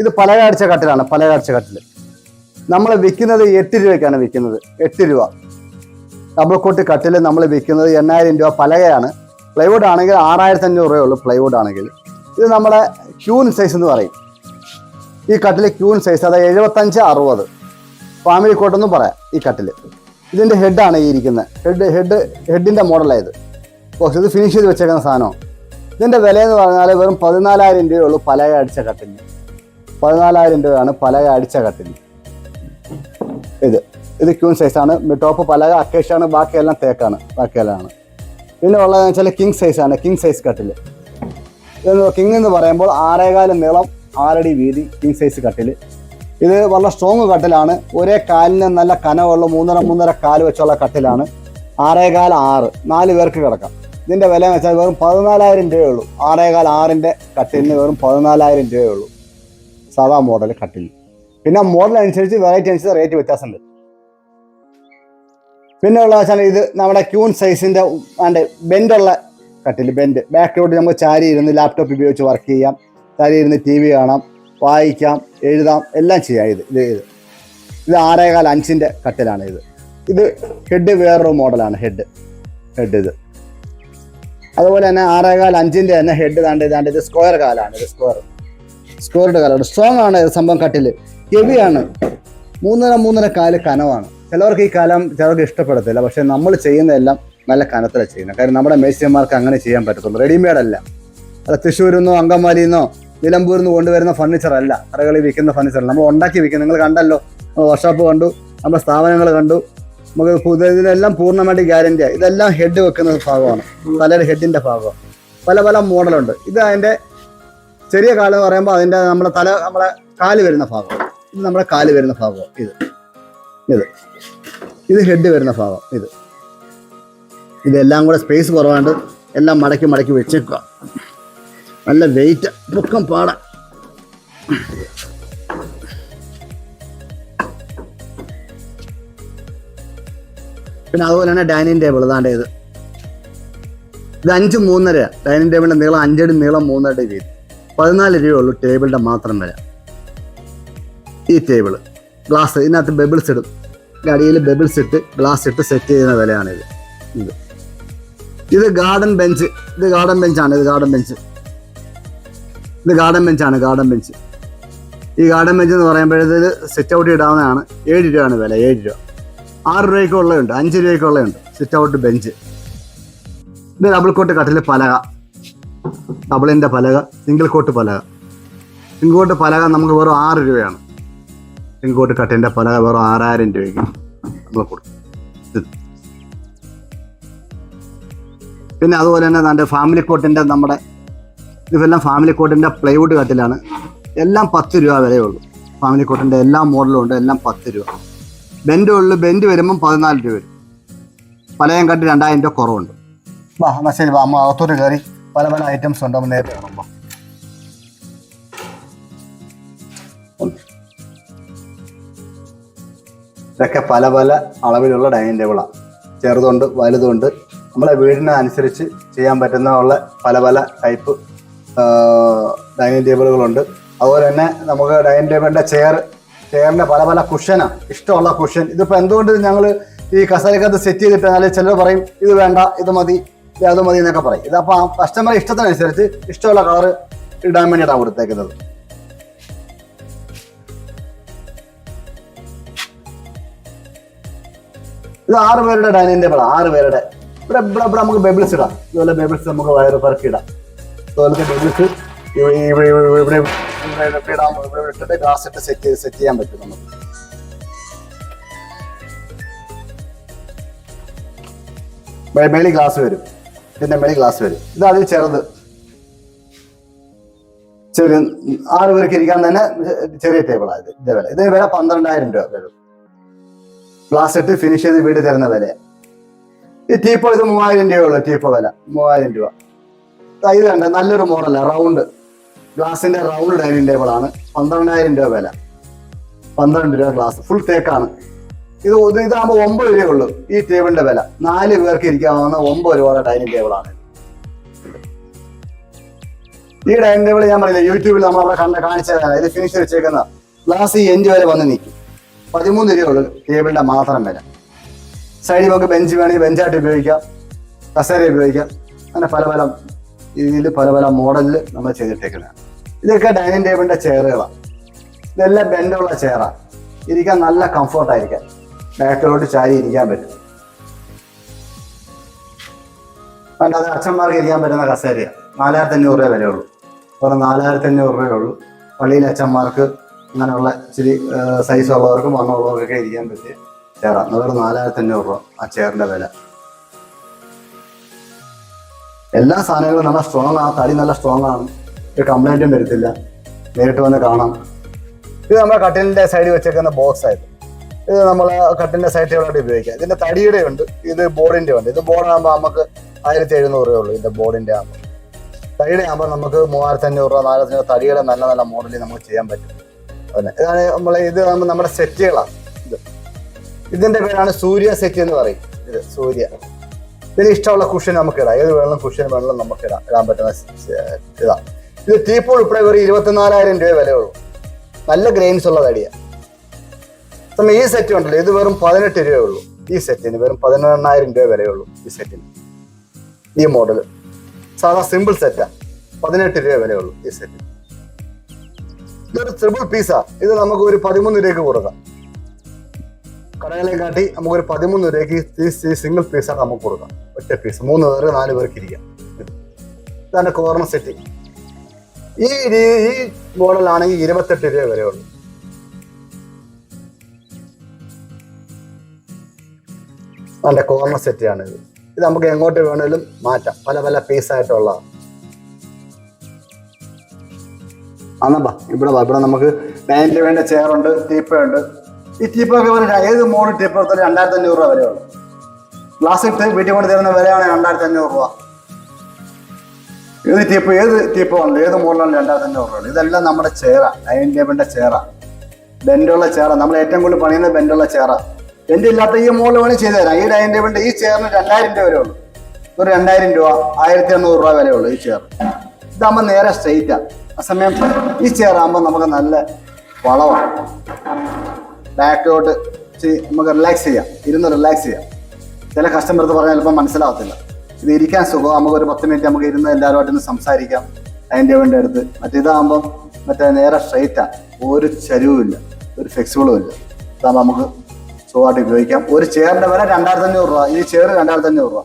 ഇത് പലകാഴ്ച കട്ടിലാണ് പലകാഴ്ച കട്ടിൽ. നമ്മൾ വിൽക്കുന്നത് എട്ട് രൂപയ്ക്കാണ് വിൽക്കുന്നത് എട്ട് രൂപ. ഡബിൾ കോട്ട് കട്ടിൽ നമ്മൾ വിൽക്കുന്നത് എണ്ണായിരം രൂപ പലകയാണ്. പ്ലൈവുഡ് ആണെങ്കിൽ ആറായിരത്തി അഞ്ഞൂറ് ഉള്ളൂ പ്ലൈവുഡ് ആണെങ്കിൽ. ഇത് നമ്മളെ ക്യൂൻ സൈസ് എന്ന് പറയും. ഈ കട്ടിൽ ക്യൂൻ സൈസ് അതായത് എഴുപത്തഞ്ച് അറുപത്. ഫാമിലി കോട്ടെന്നും പറയാം ഈ കട്ടിൽ ഇതിന്റെ ഹെഡാണ് ഈ ഇരിക്കുന്നത്. ഹെഡ് ഹെഡ് ഹെഡിന്റെ മോഡലായത് ബോക്സ് ഇത്. ഫിനിഷ് ചെയ്ത് വെച്ചേക്കുന്ന സാധനം ഇതിന്റെ വില എന്ന് പറഞ്ഞാൽ വെറും പതിനാലായിരം രൂപയേ ഉള്ളൂ പലക അടിച്ച കട്ടിന് പതിനാലായിരം രൂപയാണ് പലക അടിച്ച കട്ടിന് ഇത് ഇത് ക്യൂൺ സൈസാണ് ടോപ്പ് പലക അക്കേഷാണ് ബാക്കിയെല്ലാം തേക്കാണ് ബാക്കിയെല്ലാം പിന്നെ ഉള്ളതെന്ന് വെച്ചാൽ കിങ് സൈസാണ് കിങ് സൈസ് കട്ടിൽ ഇത് കിങ് എന്ന് പറയുമ്പോൾ ആറേകാൽ നീളം ആറടി വീതി കിങ് സൈസ് കട്ടിൽ ഇത് വളരെ സ്ട്രോങ് കട്ടിലാണ്. ഒരേ കാലിന് നല്ല കനമുള്ള മൂന്നര മൂന്നര കാൽ വെച്ചുള്ള കട്ടിലാണ്. ആറേകാൽ ആറ് നാല് പേർക്ക് കിടക്കാം. ഇതിന്റെ വില എന്ന് വെച്ചാൽ വെറും പതിനാലായിരം രൂപയേ ഉള്ളൂ ആറേകാൽ ആറിന്റെ കട്ടിലിന് വെറും പതിനാലായിരം രൂപയേ ഉള്ളൂ സാധാ മോഡൽ കട്ടിൽ. പിന്നെ മോഡൽ അനുസരിച്ച് വെറൈറ്റി അനുസരിച്ച് റേറ്റ് വ്യത്യാസമുണ്ട്. പിന്നെ ഉള്ള വെച്ചാൽ ഇത് നമ്മുടെ ക്യൂൺ സൈസിന്റെ അതിന്റെ ബെൻഡുള്ള കട്ടിൽ ബെൻഡ് ബാക്കിലോട്ട് നമുക്ക് ചാരി ഇരുന്ന് ലാപ്ടോപ്പ് ഉപയോഗിച്ച് വർക്ക് ചെയ്യാം. ചാരി ഇരുന്ന് ടി വി കാണാം വായിക്കാം എഴുതാം എല്ലാം ചെയ്യാം ഇത് ഇത് ഇത്. ഇത് ആറേകാൽ അഞ്ചിന്റെ കട്ടിലാണ് ഇത്. ഇത് ഹെഡ് വേറൊരു മോഡലാണ് ഹെഡ് ഹെഡ് ഇത്. അതുപോലെ തന്നെ ആറേകാൽ അഞ്ചിന്റെ തന്നെ ഹെഡ് താണ്ട് ഇതാണ്ട് ഇത് സ്ക്വയർ കാലാണ് ഇത് സ്ക്വയർ സ്ക്വയർഡ് കാലാണ് സ്ട്രോങ് ആണ് സംഭവം കട്ടിൽ. ഹെവിയാണ് മൂന്നര മൂന്നര കാൽ കനവാണ്. ചിലവർക്ക് ഈ കാലം ചിലർക്ക് ഇഷ്ടപ്പെടത്തില്ല. പക്ഷെ നമ്മൾ ചെയ്യുന്നതെല്ലാം നല്ല കനത്തിലാണ് ചെയ്യുന്നത്. കാര്യം നമ്മുടെ മേസ്റ്റിമാർക്ക് അങ്ങനെ ചെയ്യാൻ പറ്റത്തുള്ളൂ. റെഡിമെയ്ഡ് അല്ല. അത് തൃശ്ശൂരിൽ നിന്നോ അങ്കമാലിയിൽ നിന്നോ നിലമ്പൂരിൽ നിന്ന് കൊണ്ടുവരുന്ന ഫർണിച്ചർ അല്ല. കടകളിൽ വിൽക്കുന്ന ഫർണിച്ചർ നമ്മൾ ഉണ്ടാക്കി വിൽക്കുന്നത് നിങ്ങൾ കണ്ടല്ലോ. നമ്മൾ വർക്ക്ഷോപ്പ് കണ്ടു. നമ്മുടെ സ്ഥാപനങ്ങൾ കണ്ടു. നമുക്ക് ഇതിനെല്ലാം പൂർണമായിട്ട് ഗ്യാരണ്ടിയാണ് ഇതെല്ലാം ഹെഡ് വെക്കുന്ന ഭാഗമാണ്. തലയുടെ ഹെഡിന്റെ ഭാഗമാണ് പല പല മോഡലുണ്ട്. ഇത് അതിന്റെ ചെറിയ കാൽ എന്ന് പറയുമ്പോൾ അതിന്റെ നമ്മുടെ തല നമ്മളെ കാൽ വരുന്ന ഭാഗം. ഇത് നമ്മുടെ കാൽ വരുന്ന ഭാഗം. ഇത്. ഇത്. ഇത് ഹെഡ് വരുന്ന ഭാഗം. ഇത്. ഇതെല്ലാം കൂടെ സ്പേസ് കുറവാണ്ട് എല്ലാം മടക്കി മടക്കി വെച്ചേക്കുക. നല്ല വെയിറ്റ് പൊക്കം പാട. പിന്നെ അതുപോലെ തന്നെ ഡൈനിങ് ടേബിൾ ഇതാണ്ട് ഇത്. ഇത് അഞ്ച് മൂന്നര ഡൈനിങ് ടേബിളിന്റെ നീളം അഞ്ചടി നീളം മൂന്നടി വീതി. പതിനാല് ഉള്ളൂ ടേബിളിന്റെ മാത്രം വില. ഈ ടേബിൾ ഗ്ലാസ് ഇതിനകത്ത് ബബിൾസ് ഇടും. അടിയിൽ ബബിൾസ് ഇട്ട് ഗ്ലാസ് ഇട്ട് സെറ്റ് ചെയ്യുന്ന വിലയാണ് ഇത്. ഇത്. ഇത് ഗാർഡൻ ബെഞ്ച് ഇത് ഗാർഡൻ ബെഞ്ചാണ് ഇത് ഗാർഡൻ ബെഞ്ച് ഇത് ഗാർഡൻ ബെഞ്ചാണ് ഗാർഡൻ ബെഞ്ച് ഈ ഗാർഡൻ ബെഞ്ച് എന്ന് പറയുമ്പോഴത്തേത് സെറ്റ് ഔട്ട് ഇടാവുന്നതാണ്. ഏഴ് രൂപയാണ് വില ഏഴ് രൂപ. ആറ് രൂപയ്ക്ക് ഉള്ളതുണ്ട് അഞ്ച് രൂപയ്ക്ക് ഉള്ളതുണ്ട്. സിറ്റ് ഔട്ട് ബെഞ്ച് ഇത് ഡബിൾ കോട്ട് കട്ടിൽ പലക. ഡബിളിന്റെ പലക സിംഗിൾ കോട്ട് പലക. സിംഗിൾ കോട്ട് പലക നമുക്ക് വെറും ആറ് രൂപയാണ്. സിംഗിൾ കോട്ട് കട്ടിന്റെ പലക വെറും ആറായിരം രൂപയ്ക്ക് നമ്മൾ കൊടുക്കും. പിന്നെ അതുപോലെ തന്നെ നമ്മുടെ ഫാമിലി കോട്ടിന്റെ നമ്മുടെ ഇതെല്ലാം ഫാമിലി കോട്ടിന്റെ പ്ലൈവുഡ് കട്ടിലാണ്. എല്ലാം പത്ത് രൂപ വിലയുള്ളൂ ഫാമിലി കോട്ടിന്റെ എല്ലാ മോഡലും ഉണ്ട് എല്ലാം പത്ത് രൂപ. ബെൻഡ് ഉള്ളു ബെൻഡ് വരുമ്പം പതിനാല് രൂപ വരും. പലയും കണ്ട് രണ്ടായിരം രൂപ കുറവുണ്ട്. ശരി വാ കയറി. പല പല ഐറ്റംസ് ഉണ്ട് നേരത്തെ കാണുമ്പോൾ ഇതൊക്കെ പല പല അളവിലുള്ള ഡൈനിങ് ടേബിളാണ് ചെറുതുണ്ട് വലുതുണ്ട്. നമ്മളെ വീടിനനുസരിച്ച് ചെയ്യാൻ പറ്റുന്ന ഉള്ള പല പല ടൈപ്പ് ഡൈനിങ് ടേബിളുകളുണ്ട് അതുപോലെ തന്നെ നമുക്ക് ഡൈനിങ് ടേബിളിന്റെ ചെയർ ചെയറിന്റെ പല പല കുഷനാണ് ഇഷ്ടമുള്ള കുഷൻ ഇതിപ്പോൾ എന്തുകൊണ്ട് ഞങ്ങൾ ഈ കസേരക്കകത്ത് സെറ്റ് ചെയ്തിട്ടാൽ ചിലർ പറയും ഇത് വേണ്ട ഇത് മതി അത് മതി എന്നൊക്കെ പറയും. ഇതപ്പോൾ കസ്റ്റമർ ഇഷ്ടത്തിനനുസരിച്ച് ഇഷ്ടമുള്ള കളർ ഇടാൻ വേണ്ടിയിട്ടാണ് കൊടുത്തേക്കുന്നത്. ഇത് ആറ് പേരുടെ ഡൈനിങ് ടേബിൾ ആറ് പേരുടെ. ഇവിടെ ഇവിടെ ഇവിടെ നമുക്ക് ബെബിൾസ് ഇടാം. ഇതുപോലെ ബെബിൾസ് നമുക്ക് വയറ് പെറുക്കി ഇടാം. അതുപോലത്തെ ബെബിൾസ് ഇവിടെ സെറ്റ് സെറ്റ് ചെയ്യാൻ പറ്റും നമുക്ക്. മേളി ഗ്ലാസ് വരും. ഇതിന്റെ മേളി ഗ്ലാസ് വരും. ഇത് അതിൽ ചെറുത്. ചെറിയ ആറ് പേർക്ക് ഇരിക്കാൻ തന്നെ ചെറിയ ടേബിളാണ് ഇത്. വില. ഇതേ വില പന്ത്രണ്ടായിരം രൂപ വരും. ഗ്ലാസ് ഇട്ട് ഫിനിഷ് ചെയ്ത് വീട് തരുന്ന വില ഈ ടീപ്പോ ഇത് മൂവായിരം രൂപയുള്ളൂ ടീപ്പോ വില. മൂവായിരം രൂപ. ഇത് കണ്ട? നല്ലൊരു മോഡലാണ് റൗണ്ട് ഗ്ലാസിന്റെ റൗണ്ട് ഡൈനിങ് ടേബിൾ ആണ്. പന്ത്രണ്ടായിരം രൂപ വില. പന്ത്രണ്ട് രൂപ ഗ്ലാസ്. ഫുൾ തേക്കാണ് ഇത് ഇത് ഇതാകുമ്പോൾ ഒമ്പത് രൂപയുള്ളൂ ഈ ടേബിളിന്റെ വില. നാല് പേർക്ക് ഇരിക്കാവുന്ന ഒമ്പത് രൂപയുടെ ഡൈനിങ് ആണ്. ഈ ഡൈനിങ് ടേബിൾ ഞാൻ പറയുന്നത് യൂട്യൂബിൽ നമ്മൾ അവിടെ കണ്ട കാണിച്ചതാണ്. ഇത് ഫിനിഷ് വെച്ചേക്കുന്ന ഗ്ലാസ് ഈ എൻഡ് വരെ വന്ന് നിൽക്കും. പതിമൂന്ന് രൂപയുള്ളൂ ടേബിളിന്റെ മാത്രം വില. സൈഡിൽ നമുക്ക് ബെഞ്ച് വേണമെങ്കിൽ ബെഞ്ചായിട്ട് ഉപയോഗിക്കാം. കസേര ഉപയോഗിക്കാം. അങ്ങനെ പല പല രീതിയിൽ പല പല മോഡലിൽ നമ്മൾ ചെയ്തിട്ടേക്കുന്നതാണ്. ഇതൊക്കെ ഡൈനിങ് ടേബിളിന്റെ ചെയറുകളാണ് ഇതെല്ലാം ബെൻഡുള്ള ചെയറാണ് ഇരിക്കാൻ നല്ല കംഫർട്ടായിരിക്കാം ബാക്കിലോട്ട് ചാരി ഇരിക്കാൻ പറ്റും. അത് അച്ഛന്മാർക്ക് ഇരിക്കാൻ പറ്റുന്ന കസേരയാണ് നാലായിരത്തി അഞ്ഞൂറ് രൂപ വിലയുള്ളൂ. വെറും നാലായിരത്തി അഞ്ഞൂറ് രൂപയുള്ളൂ പള്ളിയിലെ അച്ഛന്മാർക്ക് അങ്ങനെയുള്ള ഇച്ചിരി സൈസ് ഉള്ളവർക്കും വണ്ണമുള്ളവർക്കൊക്കെ ഇരിക്കാൻ പറ്റിയ ചെയറാണ് വെറും നാലായിരത്തി അഞ്ഞൂറ് രൂപ ആ ചെയറിന്റെ വില. എല്ലാ സാധനങ്ങളും നല്ല സ്ട്രോങ് ആണ് തടി നല്ല സ്ട്രോങ് ആണ്. ഒരു കംപ്ലൈന്റും വരത്തില്ല. നേരിട്ട് വന്ന് കാണാം. ഇത് നമ്മുടെ കട്ടിലിന്റെ സൈഡിൽ വെച്ചേക്കുന്ന ബോക്സ് ആയിരുന്നു ഇത് നമ്മൾ കട്ടിലിന്റെ സൈഡുകളായിട്ട് ഉപയോഗിക്കാം. ഇതിന്റെ തടിയുടെ ഉണ്ട്. ഇത് ബോർഡിന്റെ ഉണ്ട്. ഇത് ബോർഡാകുമ്പോൾ നമുക്ക് ആയിരത്തി എഴുന്നൂറ് രൂപ ഉള്ളൂ ഇതിന്റെ ബോർഡിന്റെ ആകുമ്പോൾ തടിയുടെ ആകുമ്പോൾ നമുക്ക് മൂവായിരത്തി അഞ്ഞൂറ് രൂപ നാലായിരത്തി അഞ്ഞൂറ് തടിയുടെ നല്ല നല്ല മോഡലിൽ നമുക്ക് ചെയ്യാൻ പറ്റും. അതന്നെ ഇതാണ് നമ്മൾ ഇത് നമ്മുടെ സെറ്റുകളാണ് ഇത്. ഇതിന്റെ പേരാണ് സൂര്യ സെറ്റ് എന്ന് പറയും. ഇത് സൂര്യ. ഇതിന് ഇഷ്ടമുള്ള കുഷൻ നമുക്ക് ഇടാം ഏത് വേണമെങ്കിലും കുഷൻ വേണമെങ്കിലും നമുക്ക് ഇടാം ഇടാൻ പറ്റുന്ന സ് ഇതാ ടീപ്പോൾ ഉൾപ്പെടെ ഒരു ഇരുപത്തിനാലായിരം രൂപ വിലയുള്ളൂ. നല്ല ഗ്രെയിൻസ് ഉള്ള തടിയാണ് അപ്പം ഈ സെറ്റ് ഉണ്ടല്ലോ ഇത് വെറും പതിനെട്ട് രൂപയേ ഉള്ളൂ. ഈ സെറ്റിന് വെറും പതിനെണ്ണായിരം രൂപ വിലയുള്ളൂ ഈ സെറ്റിന് ഈ മോഡൽ സാധാ സിമ്പിൾ സെറ്റാ പതിനെട്ട് രൂപ വിലയുള്ളൂ ഈ സെറ്റിന് ഇതൊരു ട്രിപ്പിൾ പീസാ ഇത് നമുക്ക് ഒരു പതിമൂന്ന് രൂപയ്ക്ക് കൊടുക്കാം. കടകളെ കാട്ടി നമുക്കൊരു പതിമൂന്ന് രൂപയ്ക്ക് സിംഗിൾ പീസാണ് നമുക്ക് കൊടുക്കാം. ഒറ്റ പീസ് മൂന്ന് പേര് നാല് പേർക്ക് ഇരിക്കാം. ഇത്. ഇതാണ് കോർണർ സെറ്റ് ഈ ഈ മോഡലാണെങ്കിൽ ഇരുപത്തെട്ട് രൂപ വരെ ഉള്ളൂ. നല്ല കോർണർ സെറ്റ് ആണ് ഇത് ഇത് നമുക്ക് എങ്ങോട്ട് വേണേലും മാറ്റാം. പല പല പീസ് ആയിട്ടുള്ള അന്നപ്പാ ഇവിടെ ഇവിടെ നമുക്ക് ഡൈനിങ് വേണ്ട ചെയർ ഉണ്ട് ടീപ്പ ഉണ്ട്. ഈ ടീപ്പ ഒക്കെ പറഞ്ഞാൽ ഏത് മോഡൽ ടീപ്പ് എടുത്താലും രണ്ടായിരത്തി അഞ്ഞൂറ് രൂപ വരെ ഉള്ളൂ. ഗ്ലാസ് ഇട്ട് വീട്ടിൽ കൊണ്ട് തരുന്ന വിലയാണ് രണ്ടായിരത്തി അഞ്ഞൂറ് രൂപ. ഏത് ടീപ്പ് ഏത് ടീപ്പ് വന്നു? ഏത് മോഡലാണ് രണ്ടായിരത്തി അഞ്ഞൂറ് രൂപ ഇതെല്ലാം നമ്മുടെ ചേറ ഡൈനിങ് ടേബിളിന്റെ ചേറ ബെൻഡുള്ള ചേറ നമ്മൾ ഏറ്റവും കൂടുതൽ പണിയുന്ന ബെൻഡുള്ള ചേറ ബെൻഡ് ഇല്ലാത്ത ഈ മോഡൽ വേണമെങ്കിൽ ചെയ്തു തരാം. ഈ ഡൈനിങ് ടേബിളിന്റെ ഈ ചെയറിന് രണ്ടായിരം രൂപ വരെ ഉള്ളൂ. ഒരു രണ്ടായിരം രൂപ ആയിരത്തി എണ്ണൂറ് രൂപ വരെ ഉള്ളൂ ഈ ചെയർ ഇതാകുമ്പോൾ നേരെ സ്ട്രെയിറ്റാണ് ആ. സമയം ഈ ചെയർ നമുക്ക് നല്ല വളവാണ് ബാക്കിലോട്ട് നമുക്ക് റിലാക്സ് ചെയ്യാം. ഇരുന്ന് റിലാക്സ് ചെയ്യാം. ചില കസ്റ്റമർക്ക് പറഞ്ഞാൽ ചിലപ്പോൾ മനസ്സിലാവത്തില്ല. ഇത് ഇരിക്കാൻ സുഖം. നമുക്ക് ഒരു പത്ത് മിനിറ്റ് നമുക്ക് ഇരുന്ന് എല്ലാവരുമായിട്ട് ഒന്ന് സംസാരിക്കാം. അതിന്റെ വേണ്ടി അടുത്ത്. മറ്റേതാകുമ്പം മറ്റേ നേരെ സ്ട്രൈറ്റാണ് ഒരു ചരിവും ഇല്ല. ഒരു ഫ്ലെക്സിബിളും ഇല്ല. അതാകുമ്പോൾ നമുക്ക് സുഖമായിട്ട് ഉപയോഗിക്കാം. ഒരു ചെയറിന്റെ വില രണ്ടായിരത്തി അഞ്ഞൂറ് രൂപ. ഈ ചെയർ രണ്ടായിരത്തി അഞ്ഞൂറ് രൂപ.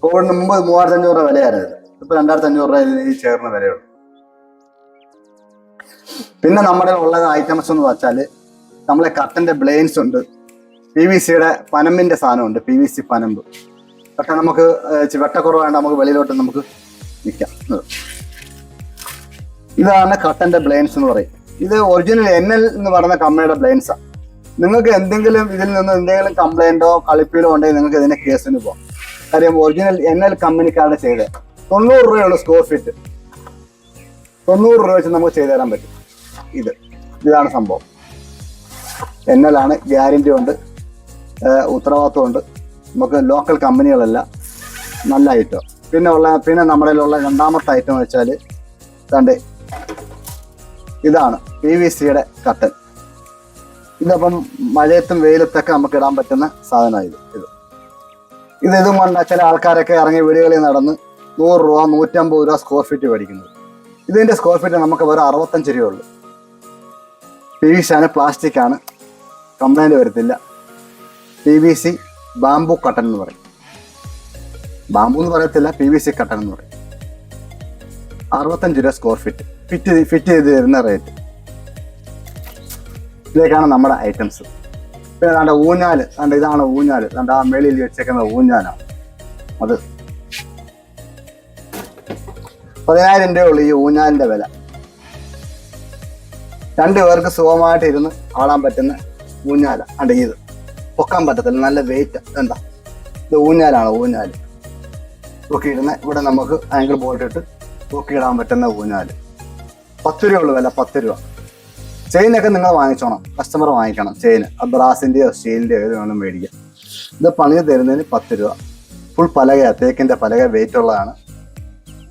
കോവിഡിന് മുമ്പ് മൂവായിരത്തി അഞ്ഞൂറ് രൂപ വിലയായിരുന്നു. ഇപ്പം രണ്ടായിരത്തി അഞ്ഞൂറ് രൂപ ഈ ചെയറിന് വിലയുള്ളൂ. പിന്നെ നമ്മുടെ ഉള്ള ഐറ്റംസ് എന്ന് വെച്ചാൽ നമ്മളെ കട്ടന്റെ ബ്ലെയിൻസ് ഉണ്ട്. പി വി സിയുടെ പനമ്പിന്റെ സാധനമുണ്ട്. പി വി സി പനമ്പ്. പക്ഷെ നമുക്ക് വെട്ടക്കുറവാണ്ട് നമുക്ക് വെളിയിലോട്ട് നമുക്ക് നിൽക്കാം ഇതാണ് കട്ടന്റെ ബ്ലെയിൻസ് എന്ന് പറയും. ഇത് ഒറിജിനൽ എൻ എൽ എന്ന് പറയുന്ന കമ്പനിയുടെ ബ്ലെയിൻസാണ് നിങ്ങൾക്ക് എന്തെങ്കിലും ഇതിൽ നിന്ന് എന്തെങ്കിലും കംപ്ലൈന്റോ കളിപ്പീലോ ഉണ്ടെങ്കിൽ നിങ്ങൾക്ക് ഇതിനെ കേസിന് പോകാം കാര്യം ഒറിജിനൽ എൻ എൽ കമ്പനിക്കാരുടെ ചെയ്ത്. തൊണ്ണൂറ് രൂപയുള്ള സ്കോർ ഫിറ്റ് തൊണ്ണൂറ് രൂപ വെച്ച് നമുക്ക് ചെയ്തു തരാൻ പറ്റും. ഇത്. ഇതാണ് സംഭവം. എൻ എൽ ആണ്. ഗ്യാരണ്ടി ഉണ്ട്. ഏഹ് ഉത്തരവാദിത്വം ഉണ്ട്. നമുക്ക് ലോക്കൽ കമ്പനികളല്ല നല്ല ഐറ്റം പിന്നെ ഉള്ള പിന്നെ നമ്മുടെ ഉള്ള രണ്ടാമത്തെ ഐറ്റം എന്ന് വെച്ചാൽ കണ്ടേ ഇതാണ് പി വി സിയുടെ കട്ടൻ ഇതപ്പം മഴയത്തും വെയിലത്തൊക്കെ നമുക്ക് ഇടാൻ പറ്റുന്ന സാധനമാണ് ഇത്. ഇത്. ഇത് കൊണ്ട് ചില ആൾക്കാരൊക്കെ ഇറങ്ങി വീടുകളിൽ നടന്ന് നൂറ് രൂപ നൂറ്റമ്പത് രൂപ സ്ക്വയർ ഫീറ്റ് മേടിക്കുന്നത്. ഇതിന്റെ സ്ക്വയർ ഫീറ്റ് നമുക്ക് വെറും അറുപത്തഞ്ച് രൂപ ഉള്ളു. പി വി സി ആണ് പ്ലാസ്റ്റിക് ആണ്. കംപ്ലൈന്റ് വരത്തില്ല. P V C bamboo curtain എന്ന് പറയും. ബാംബു എന്ന് പറയത്തില്ല പി വി സി കട്ടൻ എന്ന് പറയും. അറുപത്തഞ്ച് രൂപ സ്ക്വയർ ഫീറ്റ് ഫിറ്റ് ഫിറ്റ് ചെയ്ത് തരുന്ന റേറ്റ് ഇതിലേക്കാണ് നമ്മുടെ ഐറ്റംസ് പിന്നെ ദാണ്ട ഊഞ്ഞാൽ ദാണ്ട ഇതാണ് ഊഞ്ഞാൽ ദാണ്ട ആ മേളിൽ വെച്ചേക്കുന്ന ഊഞ്ഞാലാണ് അത്. പതിനായിരം രൂപയുള്ളൂ ഈ ഊഞ്ഞാലിന്റെ വില. രണ്ടു പേർക്ക് സുഖമായിട്ട് ഇരുന്ന് ആളാൻ പറ്റുന്ന ഊഞ്ഞാല. ഇത്. പൊക്കാൻ പറ്റത്തില്ല. നല്ല വെയിറ്റ് എന്താ ഇത് ഊഞ്ഞാലാണ്? ഊഞ്ഞാൽ തൂക്കിയിടുന്ന. ഇവിടെ നമുക്ക് ആംഗിൾ ബോൾട്ട് ഇട്ട് ഇടാൻ പറ്റുന്ന ഊഞ്ഞാൽ പത്ത് രൂപ ഉള്ളു വില പത്ത് രൂപ. ചെയിനൊക്കെ നിങ്ങൾ വാങ്ങിച്ചോണം. കസ്റ്റമർ വാങ്ങിക്കണം ചെയിൻ ബ്രാസിന്റെയോ സ്റ്റീലിന്റെയോ ഏത് വേണം മേടിക്കാം. ഇത് പണി തരുന്നതിന് പത്ത് രൂപ. ഫുൾ പലകയാണ് തേക്കിന്റെ പലക വെയിറ്റ് ഉള്ളതാണ്.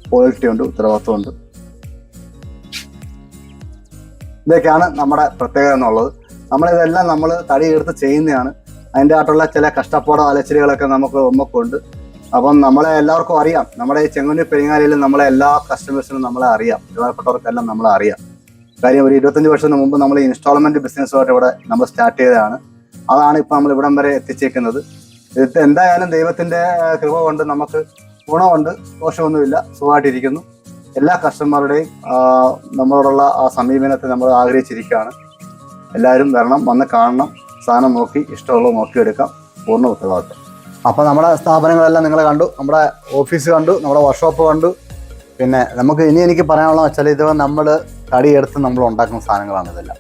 ക്വാളിറ്റി ഉണ്ട് ഉത്തരവാദിത്വം ഉണ്ട്. ഇതൊക്കെയാണ് നമ്മുടെ പ്രത്യേകത എന്നുള്ളത്. നമ്മളിതെല്ലാം നമ്മൾ തടി എടുത്ത് ചെയ്യുന്നതാണ്. അതിന്റെ ആയിട്ടുള്ള ചില കഷ്ടപ്പാടോ അലച്ചിലുകളൊക്കെ നമുക്ക് നമുക്കുണ്ട്. അപ്പം നമ്മളെ എല്ലാവർക്കും അറിയാം. നമ്മുടെ ഈ ചെങ്ങന്നൂർ പെരിങ്ങാലിയിൽ നമ്മളെ എല്ലാ കസ്റ്റമേഴ്സിനും നമ്മളെ അറിയാം. പ്രധാനപ്പെട്ടവർക്കെല്ലാം നമ്മളെ അറിയാം. കാര്യം ഒരു ഇരുപത്തഞ്ച് വർഷത്തിന് മുമ്പ് നമ്മൾ ഇൻസ്റ്റാൾമെന്റ് ബിസിനസ്സുമായിട്ട് ഇവിടെ നമ്മൾ സ്റ്റാർട്ട് ചെയ്തതാണ്. അതാണ് ഇപ്പം നമ്മൾ ഇവിടം വരെ എത്തിച്ചേക്കുന്നത്. ഇത് എന്തായാലും ദൈവത്തിന്റെ കൃപ കൊണ്ട് നമുക്ക് ഗുണമുണ്ട്. ദോഷമൊന്നുമില്ല. സുഖമായിട്ടിരിക്കുന്നു. എല്ലാ കസ്റ്റമറുടെയും നമ്മളോടുള്ള ആ സമീപനത്തെ നമ്മൾ ആഗ്രഹിച്ചിരിക്കുകയാണ്. എല്ലാവരും വരണം. വന്ന് കാണണം. സാധനം നോക്കി ഇഷ്ടമുള്ളത് നോക്കിയെടുക്കാം. പൂർണ ഉത്തരവാദിത്വം അപ്പോൾ നമ്മുടെ സ്ഥാപനങ്ങളെല്ലാം നിങ്ങൾ കണ്ടു. നമ്മുടെ ഓഫീസ് കണ്ടു. നമ്മുടെ വർക്ക്ഷോപ്പ് കണ്ടു. പിന്നെ നമുക്ക് ഇനി എനിക്ക് പറയാനുള്ളത് വെച്ചാൽ ഇത് നമ്മൾ തടി എടുത്ത് നമ്മൾ ഉണ്ടാക്കുന്ന സാധനങ്ങളാണ് ഇതെല്ലാം.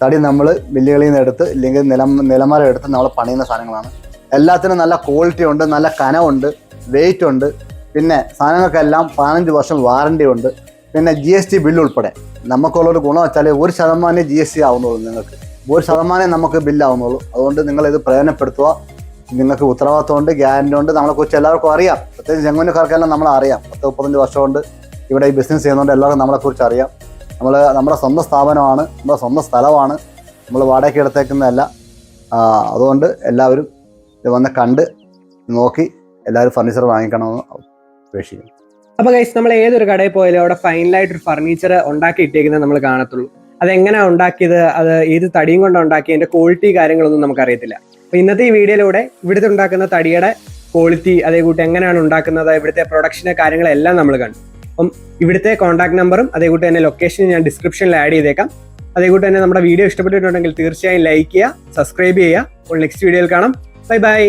തടി നമ്മൾ മില്ലുകളിൽ നിന്ന് എടുത്ത് ഇല്ലെങ്കിൽ നിലം നിലമരം എടുത്ത് നമ്മൾ പണിയുന്ന സാധനങ്ങളാണ്. എല്ലാത്തിനും നല്ല ക്വാളിറ്റി ഉണ്ട് നല്ല കനമുണ്ട് വെയിറ്റ് ഉണ്ട്. പിന്നെ സാധനങ്ങൾക്കെല്ലാം പതിനഞ്ച് വർഷം വാറണ്ടി ഉണ്ട്. പിന്നെ ജി എസ് ടി ബില്ല് ഉൾപ്പെടെ. നമുക്കുള്ളൊരു ഗുണം വെച്ചാൽ ഒരു ശതമാനം ജി എസ് ടി ആവുന്നുള്ളൂ നിങ്ങൾക്ക്. ഒരു ശതമാനമേ നമുക്ക് ബില്ലാവുന്നുള്ളൂ. അതുകൊണ്ട് നിങ്ങൾ ഇത് പ്രയോജനപ്പെടുത്തുക. നിങ്ങൾക്ക് ഉത്തരവാദിത്വമുണ്ട് ഗ്യാരണ്ടി ഉണ്ട്. നമ്മളെക്കുറിച്ച് എല്ലാവർക്കും അറിയാം. പ്രത്യേകിച്ച് ചെങ്ങന്നൂർക്കാർക്കെല്ലാം നമ്മളെ അറിയാം. പത്ത് മുപ്പത്തഞ്ച് വർഷം കൊണ്ട് ഇവിടെ ഈ ബിസിനസ് ചെയ്യുന്നതുകൊണ്ട് എല്ലാവർക്കും നമ്മളെക്കുറിച്ച് അറിയാം. നമ്മൾ നമ്മുടെ സ്വന്തം സ്ഥാപനമാണ് നമ്മുടെ സ്വന്തം സ്ഥലമാണ്. നമ്മൾ വാടകയ്ക്ക് എടുത്തേക്കുന്നതല്ല. അതുകൊണ്ട് എല്ലാവരും ഇത് വന്ന് കണ്ട് നോക്കി എല്ലാവരും ഫർണിച്ചർ വാങ്ങിക്കണമെന്ന് അപേക്ഷിക്കുന്നു. അപ്പോൾ ഗൈസ് നമ്മൾ ഏതൊരു കടയിൽ പോയാലും അവിടെ ഫൈനലായിട്ട് ഒരു ഫർണിച്ചർ ഉണ്ടാക്കി ഇട്ടേക്കുന്നത് നമ്മൾ കാണത്തുള്ളൂ. അതെങ്ങനെയാണ് ഉണ്ടാക്കിയത്? അത് ഏത് തടിയും കൊണ്ടാണ് ഉണ്ടാക്കിയത് അതിന്റെ ക്വാളിറ്റി കാര്യങ്ങളൊന്നും നമുക്കറിയത്തില്ല. അപ്പോൾ ഇന്നത്തെ ഈ വീഡിയോയിലൂടെ ഇവിടുത്തെ ഉണ്ടാക്കുന്ന തടിയുടെ ക്വാളിറ്റി അതേ കൂട്ടി എങ്ങനെയാണ് ഉണ്ടാക്കുന്നത് ഇവിടുത്തെ പ്രൊഡക്ഷന്റെ കാര്യങ്ങളെല്ലാം നമ്മൾ കണ്ടു. അപ്പം ഇവിടുത്തെ കോൺടാക്ട് നമ്പറും അതേ കൂട്ടി തന്നെ ലൊക്കേഷൻ ഞാൻ ഡിസ്ക്രിപ്ഷനിൽ ആഡ് ചെയ്തേക്കാം. അതേ കൂട്ടി തന്നെ നമ്മുടെ വീഡിയോ ഇഷ്ടപ്പെട്ടിട്ടുണ്ടെങ്കിൽ തീർച്ചയായും ലൈക്ക് ചെയ്യുക സബ്സ്ക്രൈബ് ചെയ്യുക. അപ്പോൾ നെക്സ്റ്റ് വീഡിയോയിൽ കാണാം. Bye bye